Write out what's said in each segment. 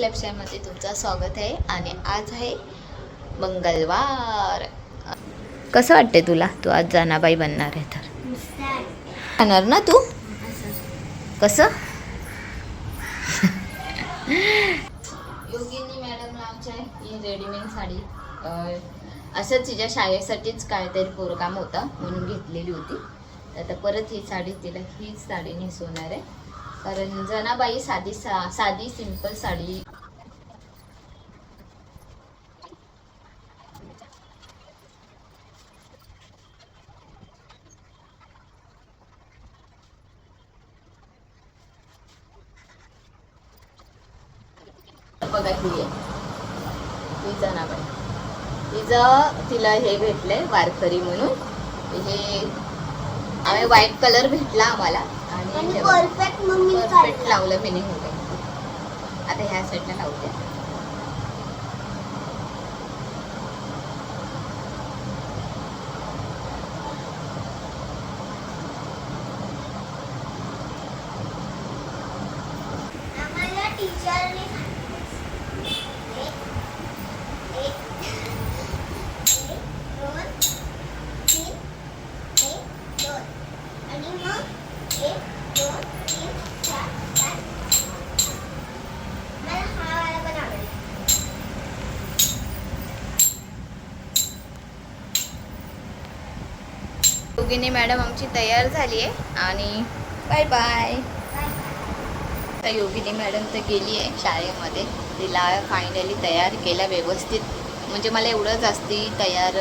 ना तुमचं स्वागत आहे आणि आज आहे मंगळवार. कसं वाटते तुला? तू आज जानाबाई बनणार आहे तर. खाणार ना तू? कसं? योगिनी मॅडमला आमच्या ही रेडीमेड साडी असंच तिच्या शाळेसाठीच काहीतरी प्रोग्राम होता म्हणून घेतलेली होती. तर आता परत ही साडी तिला हीच साडी नेसवणार आहे. कारण जनाबाई साधी सा साधी सिंपल साडी बघा ही आहे. ही जनाबाई तिचं तिला हे भेटलंय वारकरी म्हणून. हे आम्ही व्हाईट कलर भेटला आम्हाला. आणि परफेक्ट लावलं मिनिंग होतं आता ह्या साईडला लावते. टीचरने सांगितलं एक एक एक दोन तीन एक दोन आणि मग एक दोन तीन चार पाच मला हा वाला पण आवडला योगिनी मॅडम आमची तयार झाली आहे आणि बाय बाय. आता योगिनी मॅडम तर गेली आहे शाळेमध्ये. तिला फायनली तयार केला व्यवस्थित. म्हणजे मला एवढं जास्ती तयार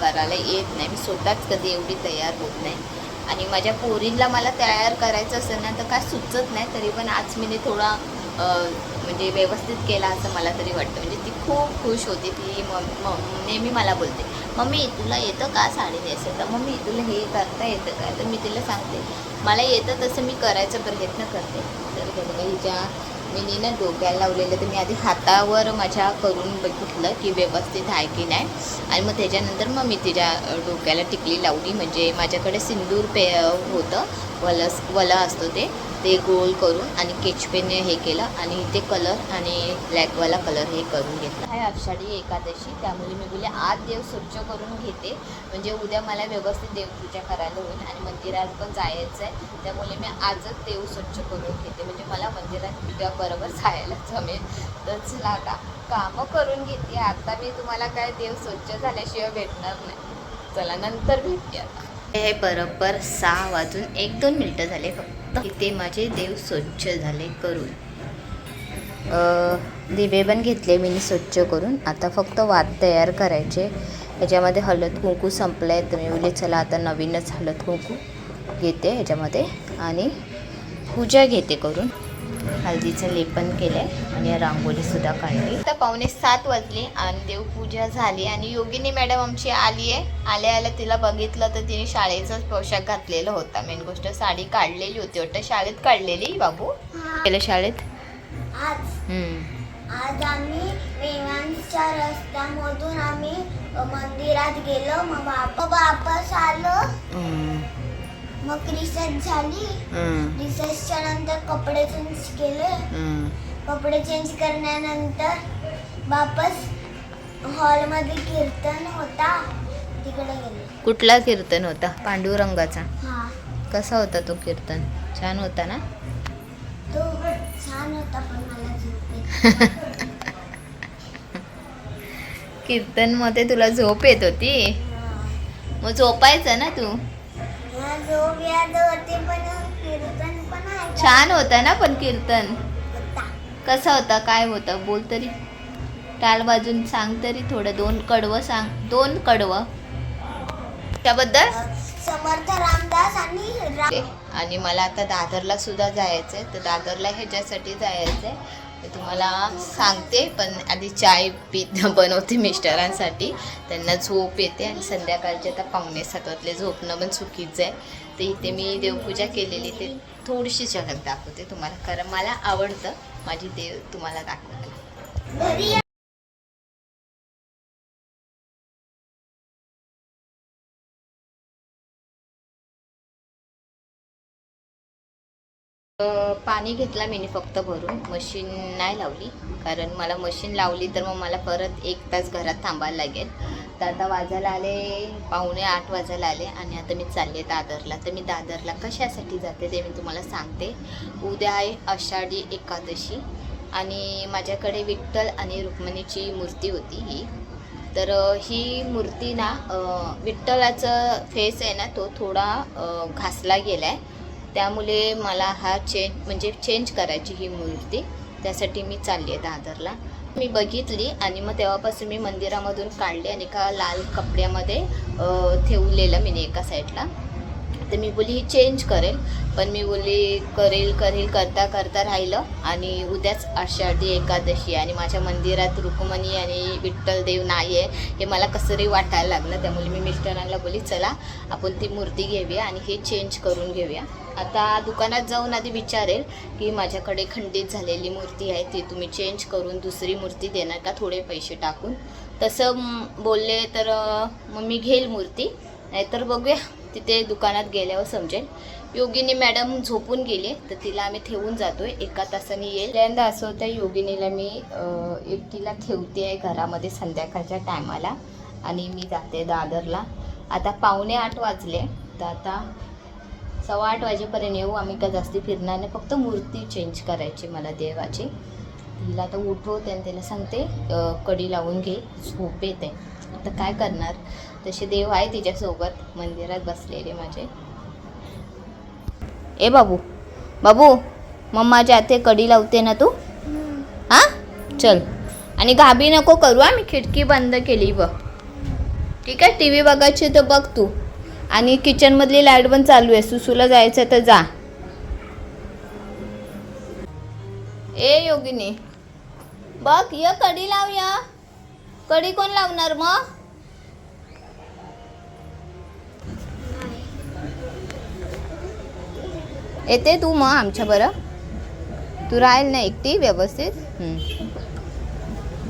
करायला येत नाही. मी स्वतःच कधी एवढी तयार होत नाही. आणि माझ्या पोरींला मला तयार करायचं असेल ना तर काय सुचत नाही. तरी पण आज मी थोडा म्हणजे व्यवस्थित केला असं मला तरी वाटतं. म्हणजे ती खूप खुश होती. ती म नेहमी मला बोलते मम्मी तुला येतं का साडी नेसायला? मम्मी तुला हे करता येतं का? तर मी तिला सांगते मला येतं तसं मी करायचा प्रयत्न करते. तर बघा हिच्या मी ना डोक्याला लावलेलं तर मी आधी हातावर माझ्या करून बघितलं की व्यवस्थित आहे की नाही. आणि मग त्याच्यानंतर मग मी तिच्या डोक्याला टिकली लावली. म्हणजे माझ्याकडे सिंदूर पे होतं वलस वला असतो ते. ते गोल करून आणि केचपेने हे केलं आणि ते कलर आणि ब्लॅकवाला कलर हे करून घेतला. आहे आषाढी एकादशी त्यामुळे मी बोले आज देव स्वच्छ करून घेते. म्हणजे उद्या मला व्यवस्थित देवपूजा करायला होईल आणि मंदिरात पण जायचं आहे. त्यामुळे मी आजच देव स्वच्छ करून घेते. म्हणजे मला मंदिरात उद्या बरोबर जायला जमेल तर चला आता कामं करून घेते. आता मी तुम्हाला काय देव स्वच्छ झाल्याशिवाय भेटणार नाही. चला नंतर भेटते आता हे बरोबर सहा वाजून एक दोन मिनटं झाले फक्त. इथे माझे देव स्वच्छ झाले करून. दिवे पण घेतले मी स्वच्छ करून. आता फक्त वाद तयार करायचे. याच्यामध्ये हळद कुंकू संपलं आहे तर मी बोलले चला आता नवीनच हळद कुंकू घेते ह्याच्यामध्ये आणि पूजा घेते करून. हळदीचं लेपन केलं आहे आणि रांगोळीसुद्धा काढली. तर पावणे सात वाजले आणि देवपूजा झाली आणि योगिनी मॅडम आमची आली आहे. आल्या आल्या तिला बघितलं तर तिने शाळेचाच पोशाख घातलेला होता. मेन गोष्ट साडी काढलेली होती. वाटतं शाळेत काढलेली बाबू? हा, गेलं शाळेत? आज. आम्ही मेवांच्या रस्त्यामधून आम्ही मंदिरात गेलो. मग बाप वापस आलो. मग रिसर्च झाली. हम्म. रिसर्चच्या नंतर कपडे चेंज केले. हम्म. कपडे चेंज करण्यानंतर वापस हॉलमध्ये कीर्तन होता. तिकडे गेले. कुठला कीर्तन होता? पांडुरंगाचा. हा. कसा होता तो कीर्तन? छान होता ना? तो छान होता पण मला झोप येत कीर्तनमध्ये तुला झोप येत होती? मग झोपायचं ना तू? छान होता ना पण कीर्तन. कसा होता? काय होता? बोल तरी. टाल वाजून सांग तरी थोडं. दोन कडवं सांग. दोन कडवं. त्याबद्दल? समर्थ रामदास आणि. आणि मला आता दादरला सुद्धा जायचं आहे तर दादरला ह्याच्यासाठी जायचं मी तुम्हाला सांगते पण आधी चाय पीत बनवते मिस्टरांसाठी. त्यांना झोप येते आणि संध्याकाळचे आता पाहुणे सात झोपणं पण चुकीचं आहे. तर इथे मी देवपूजा केलेली ते थोडीशी झलक दाखवते तुम्हाला कारण मला आवडतं. माझी देव तुम्हाला दाखवायला पाणी घेतला मी फक्त भरून. मशीन नाही लावली. कारण मला मशीन लावली तर मग मला परत एक तास घरात थांबायला लागेल. तर आता वाजायला आले पाहुणे आठ वाजायला आले आणि आता मी चालले दादरला. तर मी दादरला कशासाठी जाते ते मी तुम्हाला सांगते. उद्या आहे आषाढी एकादशी आणि माझ्याकडे विठ्ठल आणि रुक्मिणीची मूर्ती होती ही. तर ही मूर्ती ना विठ्ठलाचं फेस आहे ना तो थोडा घासला गेला आहे त्यामुळे मला हा चेंज म्हणजे चेंज करायची ही मूर्ती त्यासाठी मी चालली आहे दादरला. मी बघितली आणि मग तेव्हापासून मी मंदिरामधून काढली आणि एका लाल कपड्यामध्ये ठेवलेलं मी एका साईडला. तर मी बोली ही चेंज करेल. पण मी बोली करेल करेल करता करता राहिलं आणि उद्याच आषाढी एकादशी आणि माझ्या मंदिरात रुक्मणी आणि विठ्ठल देव नाही आहे हे मला कसं तरी वाटायला लागलं. त्यामुळे मी मिस्टरांना बोली चला आपण ती मूर्ती घेऊया आणि हे चेंज करून घेऊया. आता दुकानात जाऊन आधी विचारेल की माझ्याकडे खंडित झालेली मूर्ती आहे ती तुम्ही चेंज करून दुसरी मूर्ती देणार का? थोडे पैसे टाकून. तसं बोलले तर मग मी घेईल मूर्ती. नाहीतर बघूया. तिथे दुकानात गेल्यावर समजेल. योगिनी मॅडम झोपून गेली. तर तिला आम्ही ठेवून जातो आहे एका तासाने येईल. पहिल्यांदा असं होतं योगिनीला मी अ, एकटीला ठेवते आहे घरामध्ये संध्याकाळच्या टायमाला आणि मी जाते दादरला. आता पावणे आठ वाजले. तर आता सव्वा आठ वाजेपर्यंत येऊ आम्ही का जास्ती फिरणार नाही. फक्त मूर्ती चेंज करायची मला देवाची. तिला आता उठवते आणि तिला सांगते कडी लावून घे झोप येते. आता काय करणार? तसे देव आहे तिच्यासोबत मंदिरात बसलेले माझे. ए बाबू. बाबू मम्माच्या आते कडी लावते ना तू? हा? चल. आणि गाबी नको करू हा. मी खिडकी बंद केली बघ. ठीक आहे? टी व्ही बघायची तर बघ तू. आणि किचनमधली लाइट पण चालू आहे. सुसूला जायचं तर जा. ए योगिनी. बघ य कडी लावूया कडी कोण लावणार मग येते तू मग आमच्या बरं. तू राहील ना एकटी व्यवस्थित?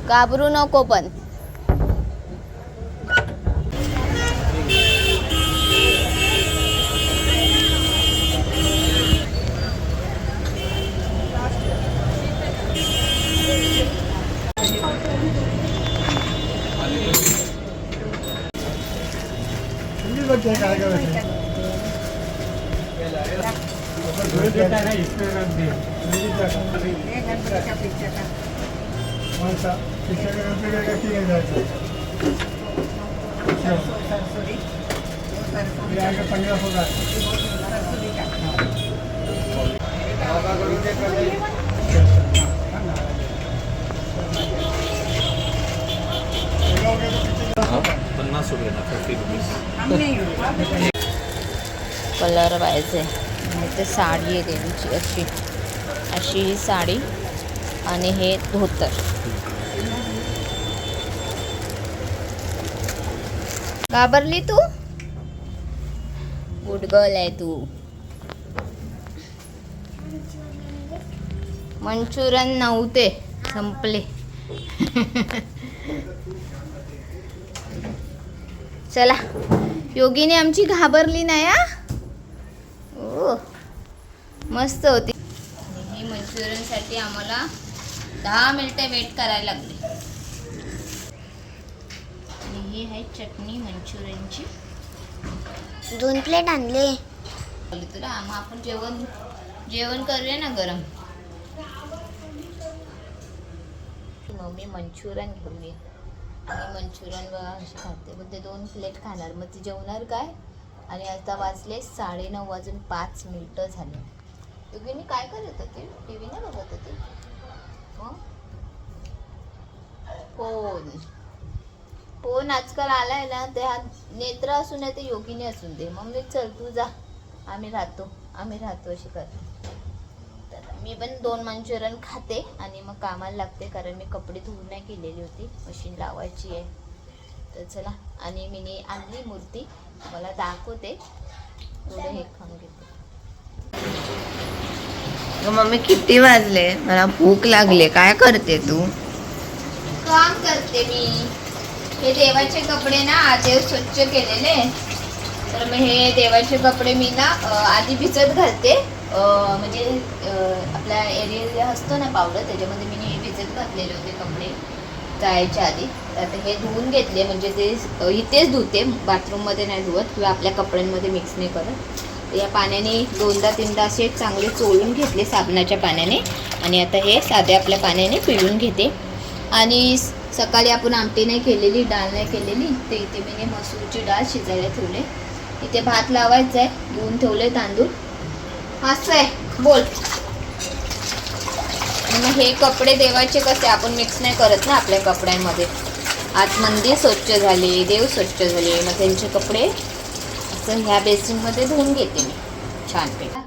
घाबरू नको पण. किस वक्त चेक आएगा वैसे कौन सा पिक्चर का गणपति का किया जाएगा आगे पंद्रह होगा बाबा को विजय कर दी पन्नास रुपये ना फिफ्टी रुपीज कलर पाहिजे. आणि ते साडी आहे त्यांची अशी. अशी ही साडी आणि हे धोतर. घाबरली तू? गुड गर्ल आहे तू. मंचुरन नव्हते संपले. चला. योगीने आमची घाबरली नाही हा? ओ मस्त होती. ही मंचुरियनसाठी आम्हाला दहा मिनटे वेट करायला लागली. आणि ही आहे चटणी मंचुरियनची. दोन प्लेट आणले. तुला मग आपण जेवण जेवण करूया ना गरम? मम्मी मंचुरियन घेऊया आणि मंचुरियन अशी खाते. मग ते दोन प्लेट खाणार. मग ती जेवणार काय? आणि आता वाजले साडेनऊ वाजून पाच मिनटं झाले. योगिनी काय करत होती? टी व्ही नाही बघत होती? फोन. फोन आजकाल आलाय ना ते हा नेत्र असून आहे ते योगिनी असून दे. मग मी चल तू जा. आम्ही राहतो. आम्ही राहतो अशी करते. मी पण दोन मंचुरियन खाते आणि मग कामाला लागते कारण मी कपडे धुवून नाही केलेली होती. मशीन लावायची आहे. तर चला आणि मी आणली मूर्ती. मला दाखवते. थोडं हे खाऊन घेते. मम्मी किती वाजले? मला भूक लागले. काय करते तू? काम करते मी. हे देवाचे कपडे ना देव स्वच्छ केलेले. तर मग हे देवाचे कपडे मी ना आधी भिजत घालते. म्हणजे आपला एरियल असतो ना पावडर त्याच्यामध्ये मी हे भिजत घातलेले होते कपडे जायच्या आधी. तर आता हे धुवून घेतले म्हणजे ते इथेच धुते बाथरूममध्ये नाही धुवत किंवा आपल्या कपड्यांमध्ये मिक्स नाही करत. या पाण्याने दोनदा तीनदा असे चांगले चोळून घेतले साबणाच्या पाण्याने आणि आता हे साध्या आपल्या पाण्याने पिळून घेते. आणि स- सकाळी आपण आमटी नाही केलेली डाळ नाही केलेली ते इथे मी मसूरची डाळ शिजायला ठेवले. इथे भात लावायचा आहे धुवून ठेवले तांदूळ. असं आहे. बोल. मग हे कपडे देवाचे कसे आपण मिक्स नाही करत ना आपल्या कपड्यांमध्ये. आज मंदिर स्वच्छ झाले देव स्वच्छ झाले मग त्यांचे कपडे असं ह्या बेसिनमध्ये धुवून घेते मी. छानपैकी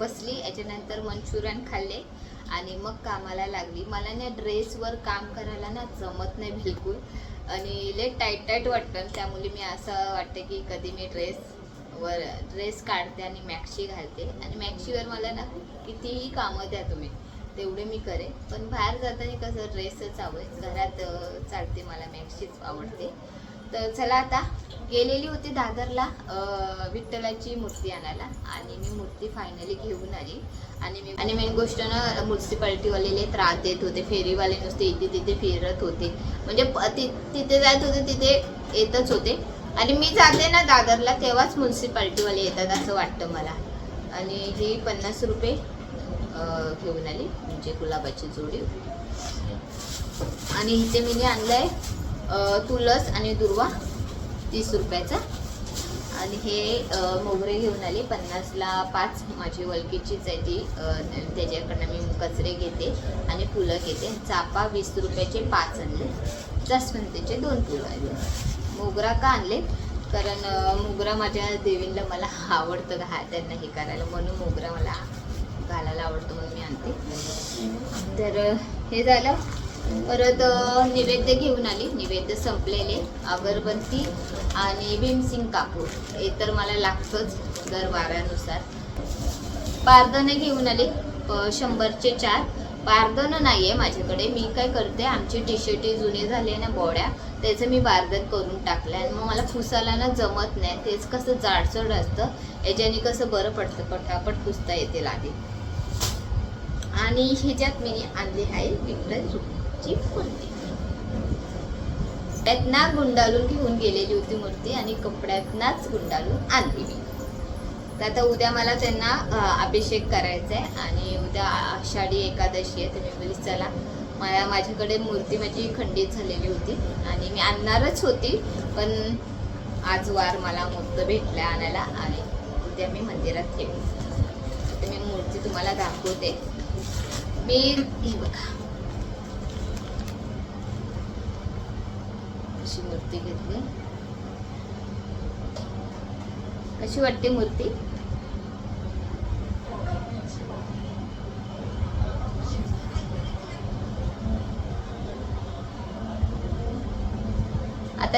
बसली याच्यानंतर मंचुरियन खाल्ले आणि मग कामाला लागली. मला ना ड्रेसवर काम करायला ना जमत नाही बिलकुल. आणि लय टाईट टाईट वाटतं त्यामुळे मी असं वाटतं की कधी मी ड्रेस वर ड्रेस काढते आणि मॅक्सी घालते. आणि मॅक्सीवर मला ना कितीही कामं द्या तुम्ही तेवढे मी करेन. पण बाहेर जाताना कसं ड्रेसच आवडेल. घरात चालते मला मॅक्सीच आवडते. तर चला आता गेलेली होती दादरला विठ्ठलाची मूर्ती आणायला. आणि मी मूर्ती फायनली घेऊन आली. आणि मी आणि मेन गोष्ट ना म्युन्सिपाल्टीवालेले त्रास देत होते. फेरीवाले नुसते इथे तिथे फिरत होते. म्हणजे प- ति- तिथे जात होते तिथे येतच होते. आणि मी जाते ना दादरला तेव्हाच म्युन्सिपाल्टीवाले येतात असं वाटतं मला. आणि ही पन्नास रुपये घेऊन आली म्हणजे गुलाबाची जोडी. आणि इथे मी आणलंय आहे तुलस आणि दुर्वा तीस रुपयाचा. आणि हे मोगरे घेऊन आली पन्नासला पाच माझी वलकीचीच आहे ती त्याच्याकडनं मी कचरे घेते आणि फुलं घेते. चापा वीस रुपयाचे पाच आणले. जास्वंतीचे दोन फुलं आहेत. मोगरा का आणले? कारण मोगरा माझ्या देवींना मला आवडतं घा त्यांना हे करायला. म्हणून मोगरा मला घालायला आवडतो म्हणून मी आणते. तर हे झालं. परत नैवेद्य घेऊन आली. नैवेद्य संपलेले. अगरबत्ती आणि भीमसिंग कापूर. हे तर मला लागतंच दर वाऱ्यानुसार. पारदने घेऊन आले. शंभरचे चार. बारदन नाही आहे माझ्याकडे. मी काय करते? आमची टी शर्टी जुने झाले ना बॉड्या. त्याचं मी बारदन करून टाकलं आणि मग मला पुसायला ना जमत नाही. तेच कसं जाडसड असतं. याच्याने कसं बरं पडतं पटापट पुसता येते लागेल आणि ह्याच्यात मी आणली आहे विठ्ठलची मूर्ती. त्यातना गुंडाळून घेऊन गेलेली होती मूर्ती आणि कपड्यातनाच गुंडाळून आणली मी. तर आता उद्या मला त्यांना अभिषेक करायचा आहे आणि उद्या आषाढी एकादशी आहे तर मी बोली चला मला माझ्याकडे मूर्ती माझी खंडित झालेली होती आणि मी आणणारच होती पण आज वार मला मूर्त भेटला आणायला आणि उद्या मी मंदिरात ठेवू तर मी मूर्ती तुम्हाला दाखवते. मी ही बघा. अशी मूर्ती घेतली? कशी वाटते मूर्ती?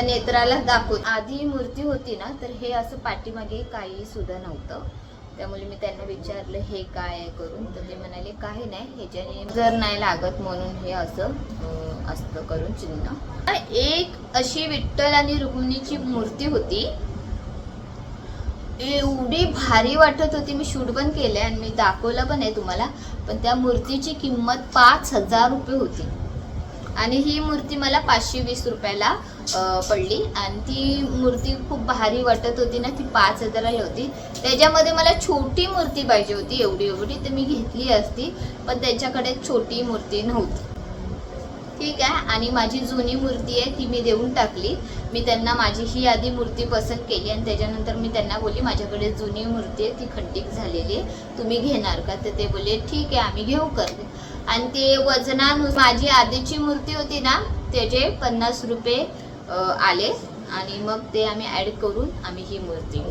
आता नेत्राला दाखवू आधी मूर्ती होती ना तर हे असं पाठीमागे काही सुद्धा नव्हतं. त्यामुळे मी त्यांना विचारलं हे काय आहे करून? तर ते म्हणाले काही नाही ह्याच्याने जर नाही लागत म्हणून हे असं असतं करून चिन्ह. एक अशी विठ्ठल आणि रुक्मिणीची मूर्ती होती. एवढी भारी वाटत होती मी शूट पण केलंय आणि मी दाखवलं पण आहे तुम्हाला पण त्या मूर्तीची किंमत पाच हजार रुपये होती. आणि ही मूर्ती मला पाचशे वीस रुपयाला पडली. आणि ती मूर्ती खूप भारी वाटत होती ना ती पाच हजाराला होती. त्याच्यामध्ये मला छोटी मूर्ती पाहिजे होती एवढी एवढी तर मी घेतली असती. पण त्याच्याकडे छोटी मूर्ती नव्हती. ठीक आहे. आणि माझी जुनी मूर्ती आहे ती मी देऊन टाकली. मी त्यांना माझी ही आधी मूर्ती पसंत केली आणि त्याच्यानंतर मी त्यांना बोलली माझ्याकडे जुनी मूर्ती आहे ती खंडित झालेली आहे. तुम्ही घेणार का? तर ते बोलले ठीक आहे आम्ही घेऊ करते आणि ते वजनानुसार माझी आधीची मूर्ती होती ना त्याचे पन्नास रुपये आले आणि मग ते आम्ही ॲड करून आम्ही ही मूर्ती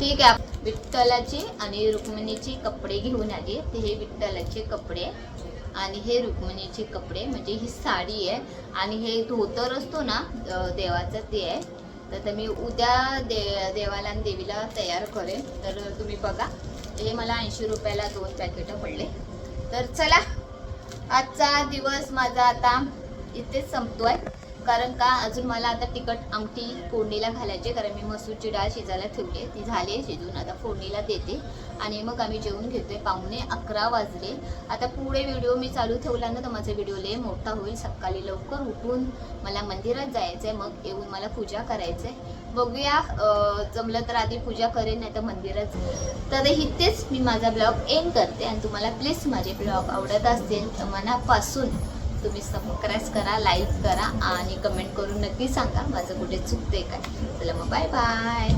ठीक आहे विठ्ठलाची आणि रुक्मिणीचे कपडे घेऊन आली. ते हे विठ्ठलाचे कपडे आणि हे रुक्मिणीचे कपडे म्हणजे ही साडी आहे. आणि हे धोतर असतो ना देवाचं ते आहे. तर ते मी उद्या दे देवाला आणि देवीला तयार करेन. तर तुम्ही बघा हे मला ऐंशी रुपयाला दोन पॅकेटं पडले. तर चला आजचा दिवस माझा आता इथेच संपतो आहे कारण का अजून मला आता तिखट आमटी फोडणीला घालायची कारण मी मसूरची डाळ शिजायला ठेवली आहे. ती झाली आहे शिजून आता फोडणीला देते. आणि मग आम्ही जेवून घेतोय पाहुणे अकरा वाजले. आता पुढे व्हिडिओ मी चालू ठेवला ना तर माझा व्हिडिओ लय मोठा होईल. सकाळी लवकर उठून मला मंदिरात जायचं आहे मग येऊन मला पूजा करायचं आहे बघूया जमलं तर आधी पूजा करेन नाही तर मंदिरात. तर इथेच मी माझा ब्लॉग एंड करते. आणि तुम्हाला प्लीज माझे ब्लॉग आवडत असतील तर मनापासून तुम्ही सबस्क्राईब करा लाईक करा आणि कमेंट करून नक्की सांगा माझं कुठे चुकते काय. चला मग बाय बाय